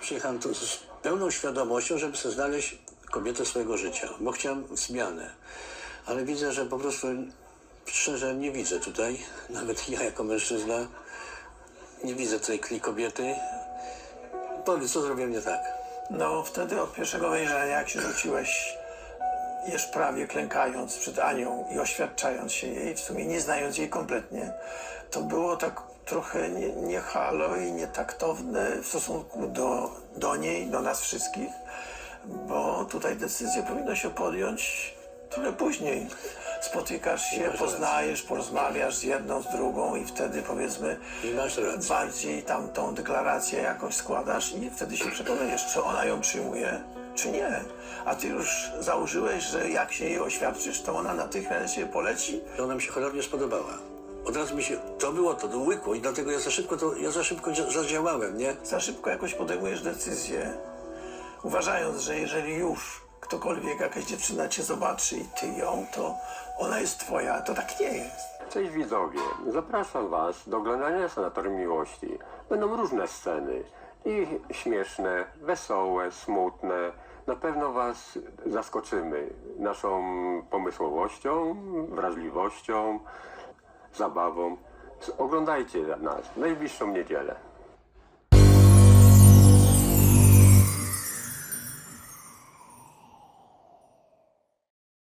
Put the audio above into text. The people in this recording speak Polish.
Przyjechałem tu z pełną świadomością, żeby sobie znaleźć kobietę swojego życia, bo chciałem zmianę. Ale widzę, że po prostu szczerze nie widzę tutaj, nawet ja jako mężczyzna, nie widzę tej kli kobiety. Powiedz, co zrobiłem nie tak? No wtedy od pierwszego wejrzenia, jak się rzuciłeś, już prawie klękając przed Anią i oświadczając się jej, w sumie nie znając jej kompletnie, to było tak trochę nie, nie i nietaktowne w stosunku do, do niej, do nas wszystkich, bo tutaj decyzję powinno się podjąć trochę później. Spotykasz się, poznajesz, porozmawiasz z jedną, z drugą i wtedy powiedzmy bardziej tam tą deklarację jakoś składasz i wtedy się przekonujesz, czy ona ją przyjmuje, czy nie. A ty już założyłeś, że jak się jej oświadczysz, to ona natychmiast się poleci. Ona mi się cholernie spodobała. Od razu mi się, to było to, to łykło i dlatego ja za szybko to, ja za szybko dzia- zadziałałem, nie? Za szybko jakoś podejmujesz decyzję, uważając, że jeżeli już ktokolwiek, jakaś dziewczyna cię zobaczy i ty ją, to ona jest twoja. To tak nie jest. Cześć widzowie, zapraszam Was do oglądania Sanatorium Miłości. Będą różne sceny i śmieszne, wesołe, smutne. Na pewno Was zaskoczymy naszą pomysłowością, wrażliwością, zabawą. Oglądajcie nas w najbliższą niedzielę.